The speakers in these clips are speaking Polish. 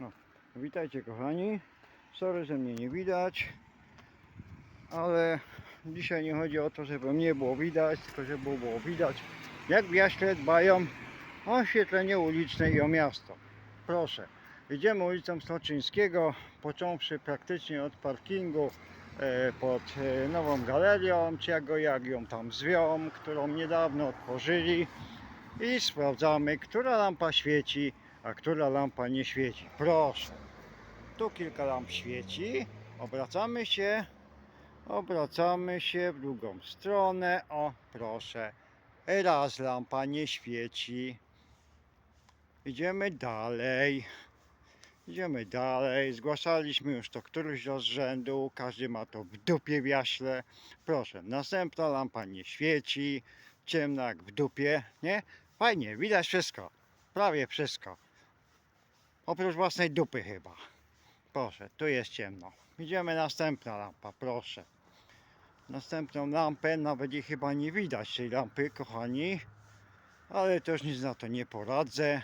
No, witajcie kochani. Sorry, że mnie nie widać, ale dzisiaj nie chodzi o to, żeby mnie było widać, tylko żeby było widać, jak w Jaśle dbają o oświetlenie uliczne i o miasto. Proszę, idziemy ulicą Stoczyńskiego, począwszy praktycznie od parkingu e, pod e, nową galerią, czy jak, go, jak ją tam zwią, którą niedawno otworzyli i sprawdzamy, która lampa świeci, a która lampa nie świeci. Proszę. Tu kilka lamp świeci. Obracamy się. Obracamy się w drugą stronę. O, proszę. Raz lampa nie świeci. Idziemy dalej. Idziemy dalej. Zgłaszaliśmy już to któryś z rzędu. Każdy ma to w dupie w jaśle. Proszę, następna lampa nie świeci. Ciemna jak w dupie, nie? Fajnie, widać wszystko. Prawie wszystko. Oprócz własnej dupy chyba. Proszę, tu jest ciemno. Idziemy następna lampa, proszę. Następną lampę, nawet jej chyba nie widać tej lampy, kochani. Ale też nic na to nie poradzę.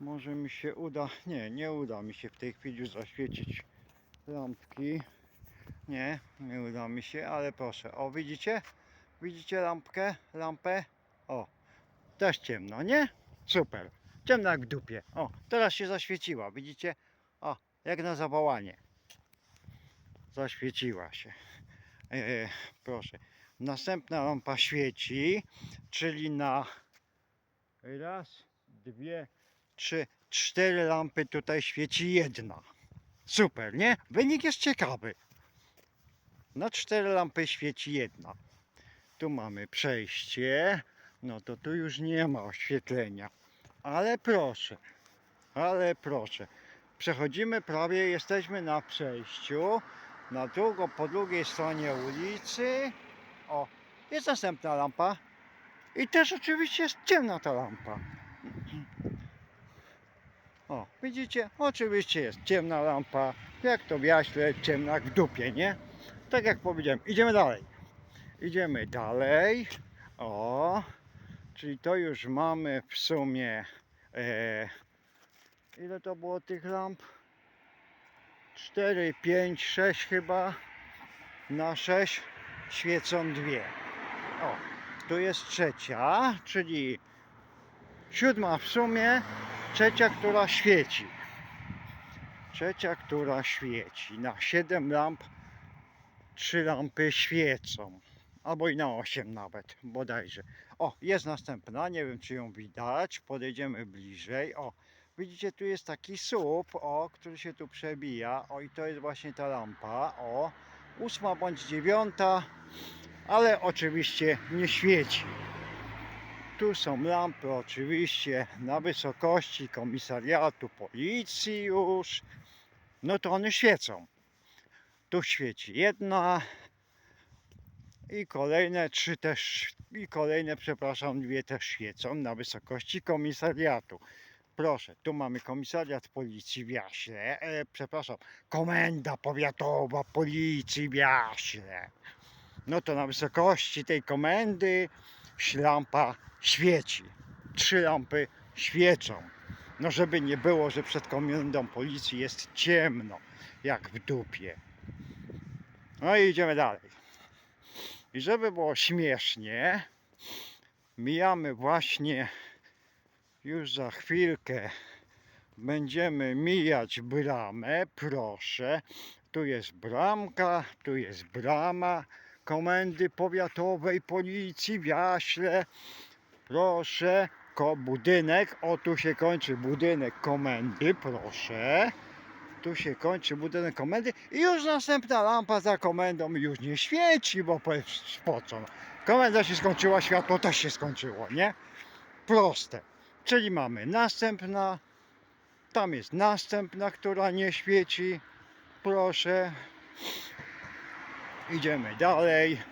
Może mi się uda, nie, nie uda mi się w tej chwili zaświecić lampki. Nie, nie uda mi się, ale proszę. O, widzicie? Widzicie lampkę? Lampę? O, też ciemno, nie? Super. Ciemno jak w dupie. O, teraz się zaświeciła, widzicie? O, jak na zawołanie. Zaświeciła się. E, proszę. Następna lampa świeci, czyli na raz, dwie, trzy, cztery lampy tutaj świeci jedna. Super, nie? Wynik jest ciekawy. Na cztery lampy świeci jedna. Tu mamy przejście. No to tu już nie ma oświetlenia. Ale proszę, ale proszę. Przechodzimy prawie, jesteśmy na przejściu. Na drugo, po drugiej stronie ulicy. O, jest następna lampa. I też oczywiście jest ciemna ta lampa. O, widzicie? Oczywiście jest ciemna lampa. Jak to w jaśle, ciemna jak w dupie, nie? Tak jak powiedziałem, idziemy dalej. Idziemy dalej. O, czyli to już mamy w sumie. E, ile to było tych lamp? 4, 5, 6 chyba. Na 6 świecą dwie. O, tu jest trzecia, czyli siódma w sumie, trzecia, która świeci. Trzecia, która świeci. Na 7 lamp 3 lampy świecą. Albo i na 8 nawet, bodajże. O, jest następna, nie wiem czy ją widać. Podejdziemy bliżej. O, widzicie tu jest taki słup, o, który się tu przebija. O, i to jest właśnie ta lampa. O, ósma bądź dziewiąta, ale oczywiście nie świeci. Tu są lampy oczywiście na wysokości komisariatu policji już. No to one świecą. Tu świeci jedna, i kolejne trzy też, i kolejne, przepraszam, dwie też świecą na wysokości komisariatu. Proszę, tu mamy komisariat policji w Jaśle, e, przepraszam, komenda powiatowa policji w Jaśle. No to na wysokości tej komendy lampa świeci. Trzy lampy świecą. No żeby nie było, że przed komendą policji jest ciemno, jak w dupie. No i idziemy dalej. I żeby było śmiesznie, mijamy właśnie już za chwilkę będziemy mijać bramę, proszę. Tu jest bramka, tu jest brama komendy powiatowej policji w Jaśle. Proszę, ko budynek, o tu się kończy budynek komendy, proszę. Tu się kończy budynek komendy i już następna lampa za komendą już nie świeci, bo po, co? Komenda się skończyła, światło też się skończyło, nie? Proste. Czyli mamy następna, tam jest następna, która nie świeci. Proszę. Idziemy dalej.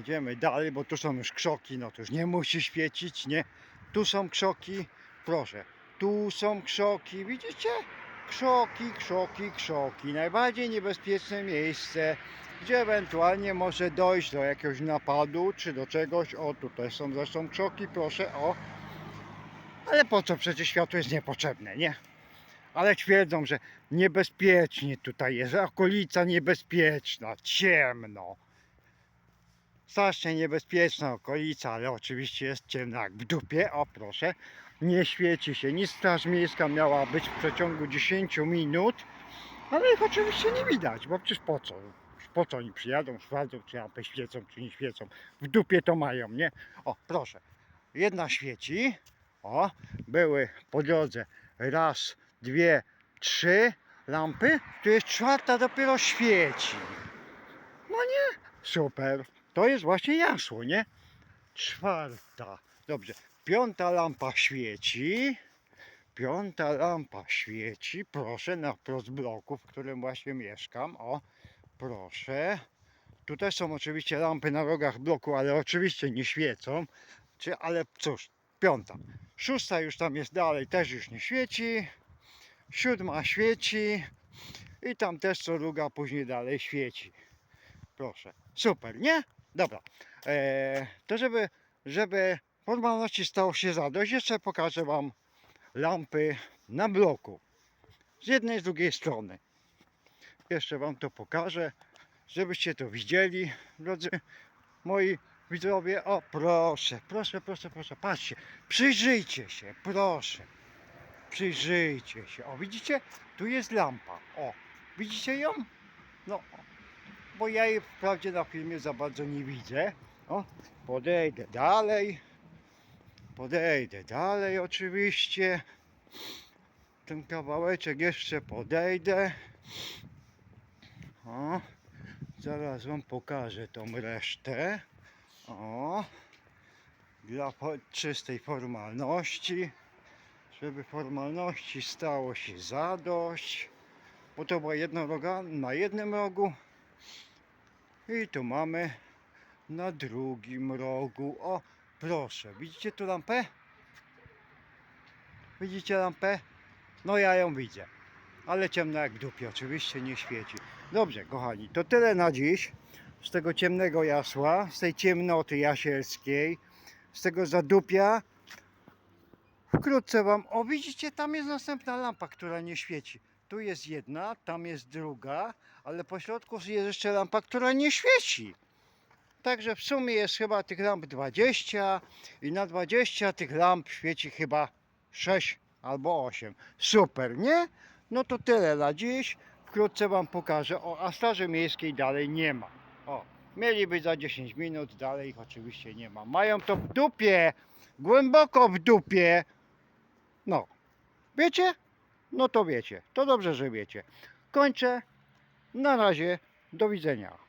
Idziemy dalej, bo tu są już krzoki, no to już nie musi świecić, nie? Tu są krzoki, proszę. Tu są krzoki, widzicie? Krzoki, krzoki, krzoki. Najbardziej niebezpieczne miejsce, gdzie ewentualnie może dojść do jakiegoś napadu, czy do czegoś. O, tutaj są zresztą krzoki, proszę, o. Ale po co? Przecież światło jest niepotrzebne, nie? ale twierdzą, że niebezpiecznie tutaj jest, okolica niebezpieczna, ciemno. Strasznie niebezpieczna okolica, ale oczywiście jest ciemna jak w dupie, o proszę. Nie świeci się, nic straż miejska miała być w przeciągu 10 minut, ale ich oczywiście nie widać, bo przecież po co? Po co oni przyjadą, sprawdzą, czy lampy świecą, czy nie świecą. W dupie to mają, nie? O, proszę. Jedna świeci. O, były po drodze raz, dwie, trzy lampy. Tu jest czwarta dopiero świeci. No nie? Super. To jest właśnie jasło, nie? Czwarta. Dobrze. Piąta lampa świeci. Piąta lampa świeci. Proszę, na wprost bloku, w którym właśnie mieszkam. O, proszę. Tu też są oczywiście lampy na rogach bloku, ale oczywiście nie świecą. Czy, ale cóż, piąta. Szósta już tam jest dalej, też już nie świeci. Siódma świeci. I tam też co druga później dalej świeci. Proszę. Super, nie? Dobra. Eee, to żeby, żeby formalności stało się zadość, jeszcze pokażę Wam lampy na bloku. Z jednej, z drugiej strony. Jeszcze Wam to pokażę, żebyście to widzieli, drodzy moi widzowie. O, proszę, proszę, proszę, proszę, patrzcie, przyjrzyjcie się, proszę. Przyjrzyjcie się. O, widzicie? Tu jest lampa. O, widzicie ją? No, bo ja jej wprawdzie na filmie za bardzo nie widzę. O, podejdę dalej. Podejdę dalej oczywiście. Ten kawałeczek jeszcze podejdę. O, zaraz wam pokażę tą resztę. O, dla czystej formalności. Żeby formalności stało się zadość. Bo to była jedna roga na jednym rogu. I tu mamy na drugim rogu. O, proszę, widzicie tu lampę? Widzicie lampę? No ja ją widzę. Ale ciemna jak w dupie, oczywiście nie świeci. Dobrze, kochani, to tyle na dziś. Z tego ciemnego jasła, z tej ciemnoty jasielskiej, z tego zadupia. Wkrótce wam. O, widzicie, tam jest następna lampa, która nie świeci. Tu jest jedna, tam jest druga, ale po środku jest jeszcze lampa, która nie świeci. Także w sumie jest chyba tych lamp 20 i na 20 tych lamp świeci chyba 6 albo 8. Super, nie? No to tyle na dziś. Wkrótce Wam pokażę. O, a Straży Miejskiej dalej nie ma. O, mieli być za 10 minut, dalej ich oczywiście nie ma. Mają to w dupie, głęboko w dupie. No, wiecie? No to wiecie. To dobrze, że wiecie. Kończę. Na razie. Do widzenia.